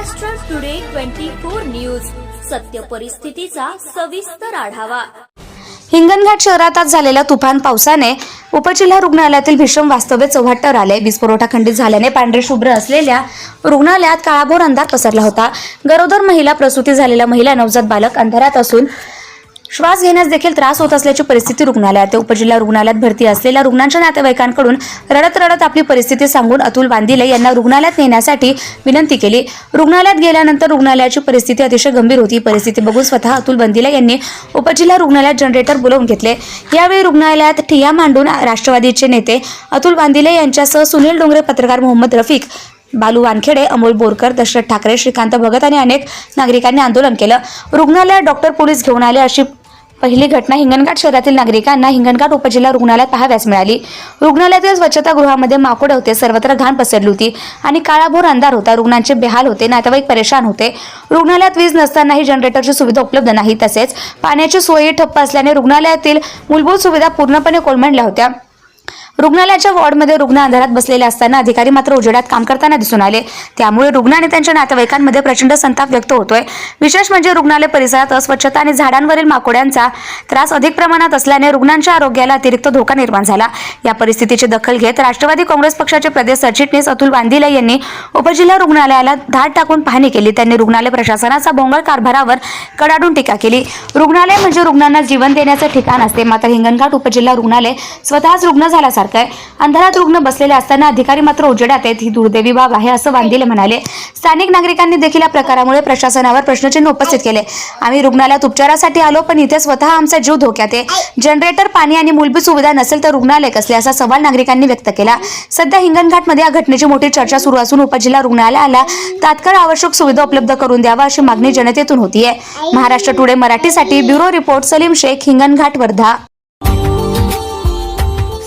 Maharashtra today twenty four news सत्य परिस्थितीचा सविस्तर आढावा. हिंगणघाट शहरात आज झालेल्या तुफान पावसाने उपजिल्हा रुग्णालयातील भीषण वास्तव्य चव्हाट्यावर आले वीज पुरवठा खंडित झाल्याने पांढरे शुभ्र असलेल्या रुग्णालयात काळाभोर अंधार पसरला होता. गरोदर महिला प्रसूती झालेल्या महिला नवजात बालक अंधारात असून श्वास घेण्यास देखील त्रास होत असल्याची परिस्थिती रुग्णालयात आहे. उपजिल्हा रुग्णालयात भरती असलेल्या रुग्णांच्या नातेवाईकांकडून रडत रडत आपली परिस्थिती सांगून अतुल बांदिले यांना रुग्णालयात नेण्यासाठी विनंती केली. रुग्णालयात गेल्यानंतर रुग्णालयाची परिस्थिती अतिशय गंभीर होती. परिस्थिती बघून स्वतः अतुल बांदिले यांनी उपजिल्हा रुग्णालयात जनरेटर बोलावून घेतले. यावेळी रुग्णालयात ठिया मांडून राष्ट्रवादीचे नेते अतुल बांदिले यांच्यासह सुनील डोंगरे पत्रकार मोहम्मद रफिक बालू वानखेडे अमोल बोरकर दशरथ ठाकरे श्रीकांत भगत आणि अनेक नागरिकांनी आंदोलन केलं. रुग्णालयात डॉक्टर पोलीस घेऊन आले अशी पहिली घटना हिंगणघाट शहरातील नागरिकांना हिंगणघाट उपजिल्हा रुग्णालयात पाहाव्यास मिळाली. रुग्णालयातील स्वच्छतागृहामध्ये माकोड होते सर्वत्र घाण पसरली होती आणि काळाभोर अंधार होता. रुग्णांचे बेहाल होते नातेवाईक परेशान होते. रुग्णालयात वीज नसतानाही जनरेटरची सुविधा उपलब्ध नाही. तसेच पाण्याची सोयी ठप्प असल्याने रुग्णालयातील मूलभूत सुविधा पूर्णपणे कोलमडल्या होत्या. रुग्णालयाच्या वॉर्डमध्ये रुग्ण अंधारात बसलेले असताना अधिकारी मात्र उजेडात काम करताना दिसून आले. त्यामुळे रुग्ण आणि त्यांच्या नातेवाईकांमध्ये प्रचंड संताप व्यक्त होतोय. विशेष म्हणजे रुग्णालय परिसरात अस्वच्छता आणि झाडांवरील माकोड्यांचा त्रास अधिक प्रमाणात असल्याने रुग्णांच्या आरोग्याला अतिरिक्त धोका निर्माण झाला. या परिस्थितीची दखल घेत राष्ट्रवादी काँग्रेस पक्षाचे प्रदेश सरचिटणीस अतुल बांदिले यांनी उपजिल्हा रुग्णालयाला धाड टाकून पाहणी केली. त्यांनी रुग्णालय प्रशासनाचा भोंगळ कारभारावर कडाडून टीका केली. रुग्णालय म्हणजे रुग्णांना जीवन देण्याचं ठिकाण असते. मात्र हिंगणघाट उपजिल्हा रुग्णालय स्वतःच रुग्ण झाल्यासारखं आहे अंधारात रुग्ण बसलेले असताना अधिकारी मात्र उजेडात आहेत. ही दुर्दैवी बाब आहे असं वांदिले म्हणाले. स्थानिक नागरिकांनी देखील या प्रकारामुळे प्रशासनावर प्रश्नचिन्ह उपस्थित केले. आम्ही रुग्णालयात उपचारासाठी आलो पण इथे स्वतः आमचा जीव धोक्यात आहे. जनरेटर पाणी आणि मूलभूत सुविधा नसेल तर रुग्णालय कसले असा सवाल नागरिकांनी व्यक्त केला. सध्या हिंगणघाटमध्ये या घटनेची मोठी चर्चा सुरू असून उपजिल्हा रुग्णालयाला तात्काळ आवश्यक सुविधा उपलब्ध करून द्यावा अशी मागणी जनतेतून होतीये. महाराष्ट्र टुडे मराठीसाठी bureau report Salim Shaikh Hinganghat Wardha.